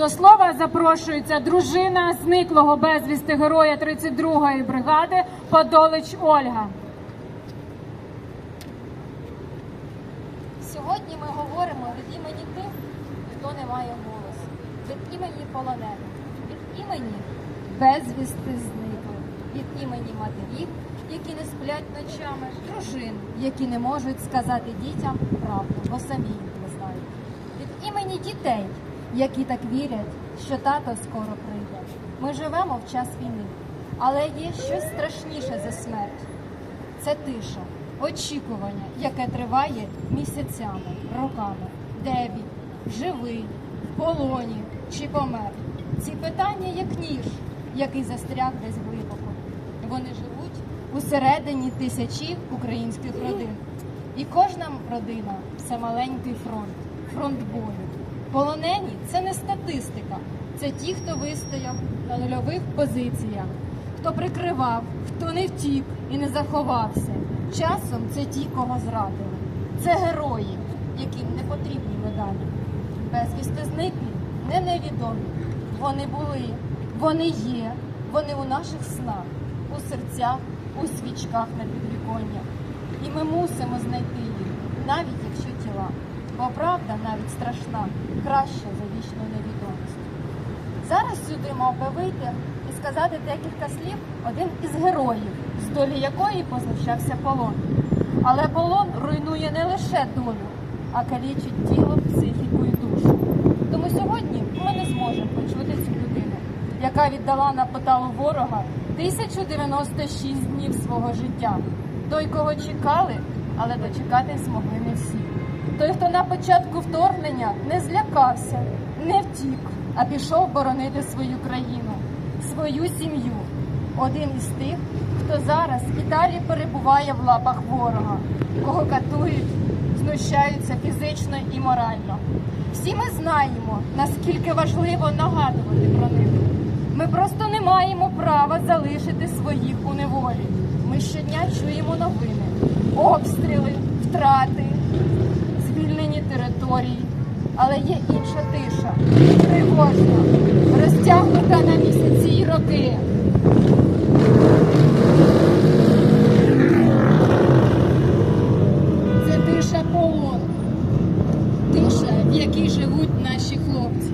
До слова запрошується дружина зниклого безвісти героя 32-ї бригади Подолич Ольга. Сьогодні ми говоримо від імені тих, хто не має голосу, від імені полонених, від імені безвісти зниклих, від імені матерів, які не сплять ночами, дружин, які не можуть сказати дітям правду, бо самі не знають, від імені дітей, які так вірять, що тато скоро прийде. Ми живемо в час війни, але є щось страшніше за смерть. Це тиша, очікування, яке триває місяцями, роками. Де він? Живий, в полоні чи помер? Ці питання як ніж, який застряг десь глибоко. Вони живуть усередині тисячі українських родин. І кожна родина це маленький фронт, фронт бою. Полонені це не статистика, це ті, хто вистояв на нульових позиціях, хто прикривав, хто не втік і не заховався. Часом це ті, кого зрадили. Це герої, яким не потрібні медалі. Безвісти зниклі, не невідомі. Вони були, вони є, вони у наших снах, у серцях, у свічках на підвіконнях. І ми мусимо знайти їх, навіть. Бо правда навіть страшна, краща за вічну невідомість. Зараз сюди мав би вийти і сказати декілька слів один із героїв, з долі якої познущався полон. Але полон руйнує не лише долю, а калічить тіло, психіку і душу. Тому сьогодні ми не зможемо почути цю людину, яка віддала на поталу ворога 1096 днів свого життя. Той, кого чекали, але дочекати змогли не всі. Той, хто на початку вторгнення не злякався, не втік, а пішов боронити свою країну, свою сім'ю. Один із тих, хто зараз і далі перебуває в лапах ворога, кого катують, знущаються фізично і морально. Всі ми знаємо, наскільки важливо нагадувати про них. Ми просто не маємо права залишити своїх у неволі. Ми щодня чуємо новини, обстріли, втрати, території. Але є інша тиша, тривожна, розтягнута на місяці й роки. Це тиша полон, тиша, в якій живуть наші хлопці.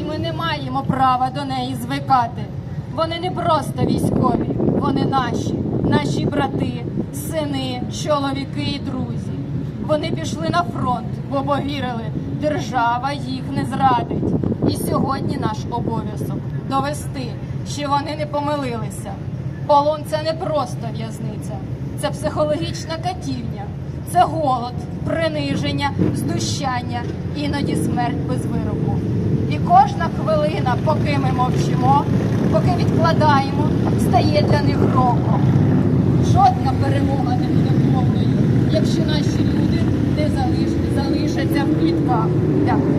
І ми не маємо права до неї звикати. Вони не просто військові, вони наші, наші брати, сини, чоловіки і друзі. Вони пішли на фронт, бо повірили, держава їх не зрадить. І сьогодні наш обов'язок довести, що вони не помилилися. Полон це не просто в'язниця, це психологічна катівня, це голод, приниження, знущання, іноді смерть без вироку. І кожна хвилина, поки ми мовчимо, поки відкладаємо, стає для них роком. Жодна перемога не буде повною, якщо наші люди не залиш- залишаться в клітках. Дякую.